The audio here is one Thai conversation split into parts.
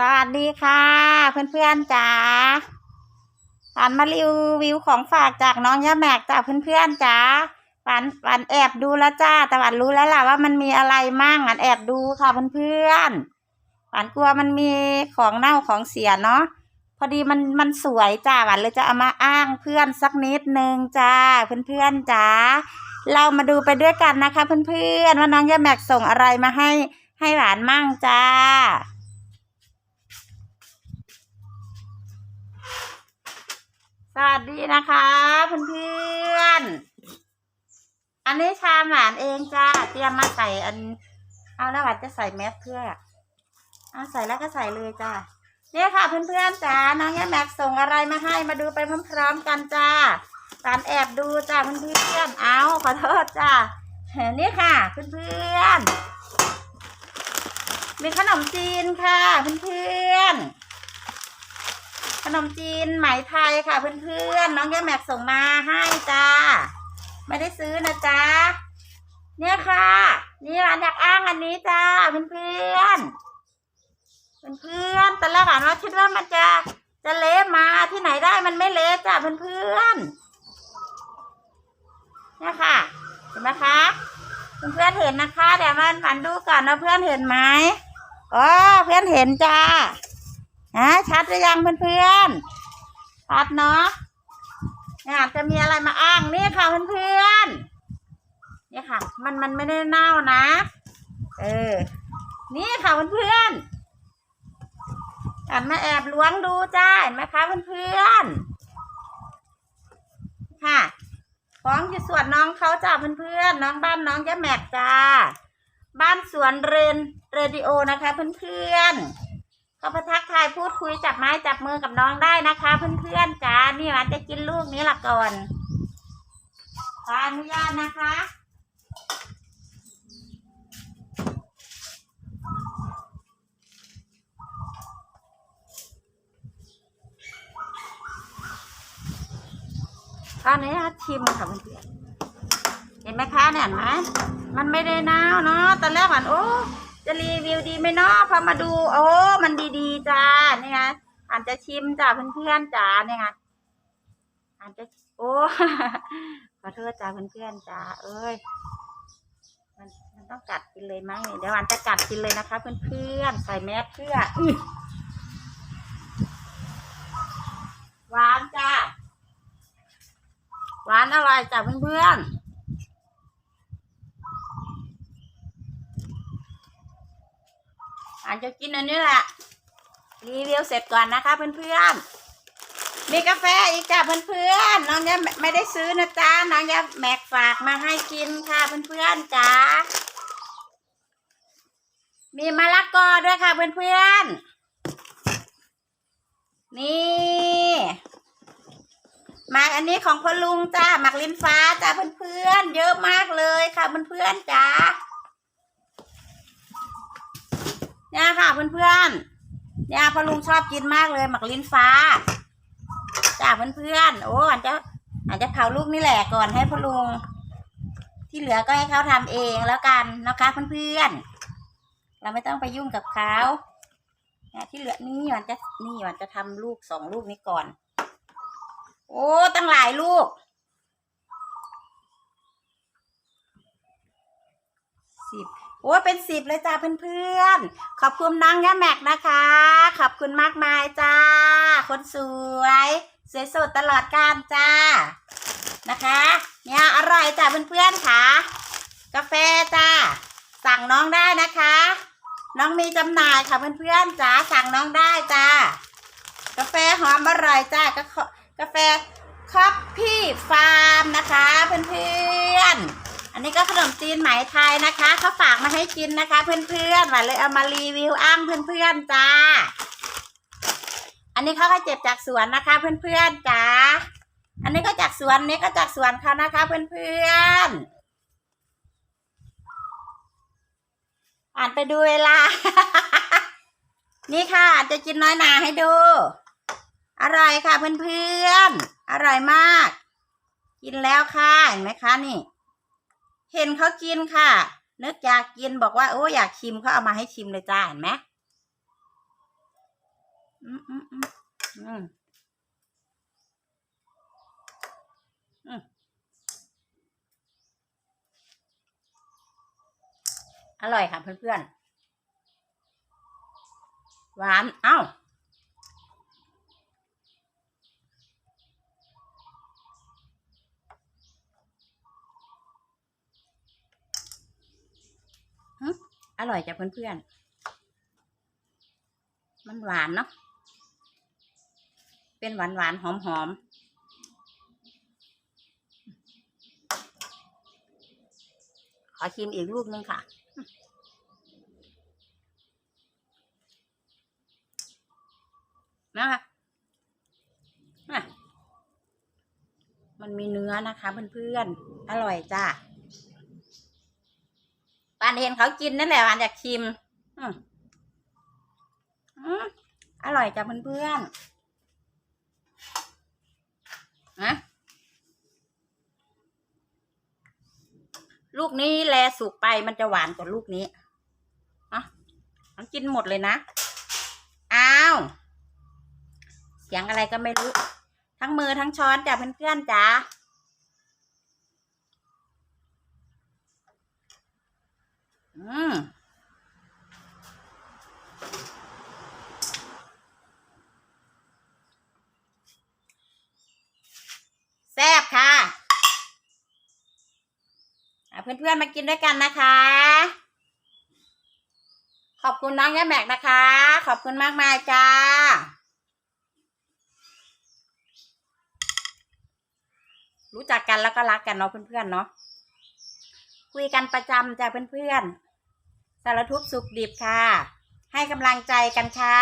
สวัสดีค่ะ เพื่อนๆจ๋าฝันมารีวิวของฝากจากน้องยะแมกจ้าเพื่อนๆจ๋าฝันฝันแอบดูแล้วจ้าแต่ฝันรู้แล้วล่ะว่ามันมีอะไรมั่งฝันแอบดูค่ะเพื่อนๆฝันกลัวมันมีของเน่าของเสียเนาะพอดีมันมันสวยจ้าฝันเลยจะเอามาอ้างเพื่อนสักนิดนึงจ้าเพื่อนๆจ๋าเรามาดูไปด้วยกันนะคะ เพื่อนๆว่าน้องยะแมกส่งอะไรมาให้ให้หลานมั่งจ้า สวัสดีนะคะเพื่อนๆ อันนี้ชามหวานเองจ้า เตรียมมาใส่อัน เอาแล้ววานจะใส่แมสเพื่อเอาใส่แล้วก็ใส่เลยจ้าเนี่ยค่ะเพื่อนๆจ้าน้องแย่แม็กส่งอะไรมาให้มาดูไปพร้อมๆกันจ้าตามแอบดูจ้าเพื่อนๆเอาขอโทษจ้านี่ค่ะเพื่อนๆมีขนมจีนค่ะเพื่อนๆ ขนมจีนไหมไทยค่ะเพื่อนๆ น้องแก้แม็กส่งมาให้จ้า ไม่ได้ซื้อนะจ๊ะเนี่ยค่ะ นี่ร้านอยากอ้างอันนี้จ้าเพื่อนๆเพื่อนๆตอนแรกอ่านว่าคิดว่ามันจะจะเละมาที่ไหนได้มันไม่เละจ้าเพื่อนๆเนี่ยค่ะเห็นไหมคะเพื่อนๆเห็นนะคะเดี๋ยวมันฝันดูก่อนนะเพื่อนเห็นไหมอ๋อเพื่อนเห็นจ้า ฮะชัดหรือยังเพื่อนๆชัดเนาะเนี่ยจะมีอะไรมาอ้างนี่ค่ะเพื่อนๆเนี่ยค่ะ มันมันไม่ได้เน่านะ เออ นี่ค่ะเพื่อนๆอันมาแอบล้วงดูจ้าเห็นไหมคะเพื่อนๆค่ะของอยู่ส่วนน้องเขาจ้าเพื่อนๆน้องบ้านน้องแย่แม็กจ้าบ้านสวนเรนเรดิโอนะคะเพื่อนๆ ก็มาทักทายพูดคุยจับไม้จับมือกับน้องได้นะคะ เพื่อนๆจ้านี่หวานจะกินลูกนี้ละก่อนขออนุญาตนะคะตอนนี้ชิมค่ะเพื่อนเห็นไหมคะเนี่ยเห็นไหมมันไม่ได้นาวเนาะตอนแรกหวานโอ้ จะรีวิวดีไหมเนาะพอมาดู โอ้ มันดีๆจ้านี่ไงอาจจะชิมจ้าเพื่อนๆจ้านี่ไงอาจจะโอ้ขอโทษจ้าเพื่อนๆจ้าเอ้ยมันมันต้องกัดกินเลยมั้งเนี่ยเดี๋ยวอันจะกัดกินเลยนะคะ เพื่อนๆใส่แมสเพื่ออื้อหวานจ้าหวานอร่อยจ้าเพื่อนๆ อา จะกินอันนี้แหละรีวิวเสร็จก่อนนะคะเพื่อนๆมีกาแฟอีกจ้ะเพื่อนๆน้องยะไม่ได้ซื้อนะจ๊ะน้องยะแม็กฝากมาให้กินค่ะเพื่อนๆจ้ามีมะละกอด้วยค่ะเพื่อนๆนี่หมากอันนี้ของพ่อลุงจ้าหมากลิ้นฟ้าจ้าเพื่อนๆเยอะมากเลยค่ะเพื่อนๆจ้า เนี่ยค่ะเพื่อนๆเนี่ยพ่อลุงชอบกินมากเลยหมักลิ้นฟ้าจ้าเพื่อนๆโอ้อาจจะอาจจะเผาลูกนี่แหละก่อนให้พ่อลุง ที่เหลือก็ให้เขาทำเองแล้วกันนะคะเพื่อนๆเราไม่ต้องไปยุ่งกับเขาเนี่ยที่เหลือนี่มันจะนี่มันจะทำลูกสองลูกนี้ก่อน โอ้ตั้งหลายลูกสิบ โอ้เป็นสิบเลยจ้าเพื่อนๆ ขอบคุณน้องยะแม็กนะคะ ขอบคุณมากมายจ้า คนสวย สวยสดตลอดการจ้า นะคะ เนี่ยอร่อยจ้าเพื่อนๆค่ะ กาแฟจ้า สั่งน้องได้นะคะ น้องมีจำหน่ายค่ะเพื่อนๆจ้า สั่งน้องได้จ้า กาแฟหอมอร่อยจ้ากาแฟคอฟฟี่ฟาร์มนะคะเพื่อนๆ อันนี้ก็ขนมจีนไหมไทยนะคะเขาฝากมาให้กินนะคะ เพื่อนๆหวานเลยเอามารีวิวอ้างเพื่อนๆจ้า อันนี้เขาก็เจ็บจากสวนนะคะ เพื่อนๆจ้า อันนี้ก็จากสวนนี้ก็จากสวนเขานะคะ เพื่อนๆ อ่านไปดูเวลา นี่ค่ะจะกินน้อยหนาให้ดู อร่อยค่ะเพื่อนๆ อร่อยมาก กินแล้วค่ะเห็นไหมคะนี่ เห็นเขากินค่ะ นึกอยากกินบอกว่าโอ้อยากชิมเขาเอามาให้ชิมเลยจ้าเห็นไหมอืมอืมอืมอืมอร่อยค่ะเพื่อนๆ หวาน เอ้าอ ร่อยจ้ะเพื่อนๆ มันหวานเนาะ เป็นหวานหวานหอมหอมขอชิมอีกลูกนึงค่ะ นะคะอะมันมีเนื้อนะคะเพื่อนๆ อร่อยจ้า ปานเห็นเขากินนั่นแหละปานอยากชิม อืมอืมอร่อยจ้ะเพื่อนๆนะลูกนี้แลสุกไปมันจะหวานกว่าลูกนี้อะมันกินหมดเลยนะ อ้าว เสียงอะไรก็ไม่รู้ ทั้งมือทั้งช้อนจ้ะเพื่อนๆจ้า อืมแซ่บค่ะอะเพื่อนๆมากินด้วยกันนะคะ ขอบคุณน้องแย่แม็กนะคะ ขอบคุณมากมายจ้ารู้จักกันแล้วก็รักกันเนาะเพื่อนๆเนาะคุยกันประจำจ้ะเพื่อนๆ สารทุกข์สุขดิบค่ะ ให้กำลังใจกันค่ะ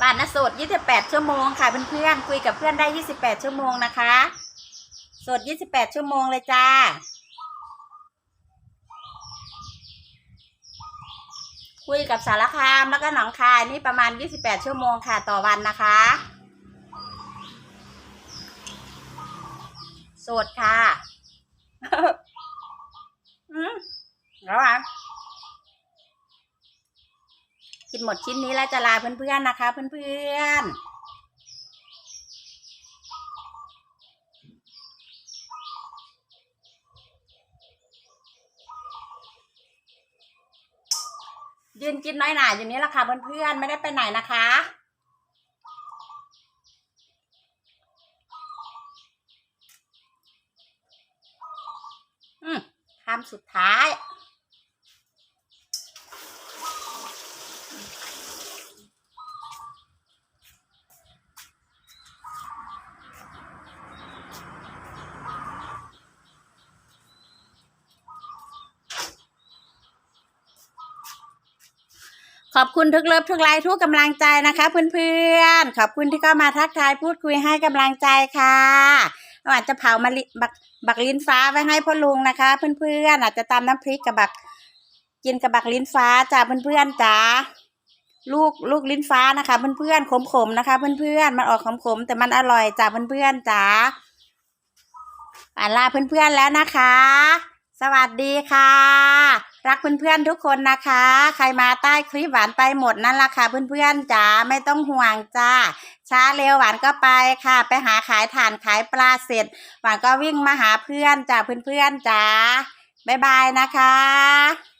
บ้านนะโสด 28 ชั่วโมงค่ะเพื่อนๆคุยกับเพื่อนได้ 28 ชั่วโมงนะคะโสด 28 ชั่วโมงเลยจ้าคุยกับสารคามแล้วก็หนองคายนี่ประมาณ 28 ชั่วโมงค่ะต่อวันนะคะ โส ดค่ะอืมแล้วอะกินหมดชิ้นนี้แล้วจะลาเพื่อนๆนะคะ เพื่อนๆยืนกินน้อยหน่าอยู่นี้แหละค่ะเพื่อนๆไม่ได้ไปไหนนะคะ อืมคำสุดท้าย ขอบคุณทุกเลิฟทุกไลค์ทุกกำลังใจนะคะ เพื่อนๆ ขอบคุณที่เข้ามาทักทายพูดคุยให้กำลังใจค่ะอาจจะเผามะลิบัก บักลิ้นฟ้าไว้ให้พ่อลุงนะคะ เพื่อนๆอาจจะตำน้ำพริกกับบักกินกับบักลิ้นฟ้าจ้าเพื่อนๆจ้าลูกลูกลิ้นฟ้านะคะ เพื่อนๆขมๆนะคะ เพื่อนๆมันออกขมๆแต่มันอร่อยจ้าเพื่อนๆจ้าอ่านลาเพื่อนๆแล้วนะคะ สวัสดีค่ะ รักเพื่อนๆทุกคนนะคะ ใครมาใต้คลิปหวานไปหมดนั่นละค่ะเพื่อนๆจ๋าไม่ต้องห่วงจ้าช้าเร็วหวานก็ไปค่ะ ไปหาขายถ่านขายปลาเสร็จ หวานก็วิ่งมาหาเพื่อนจ้าเพื่อนๆจ๋าบ๊ายบายนะคะ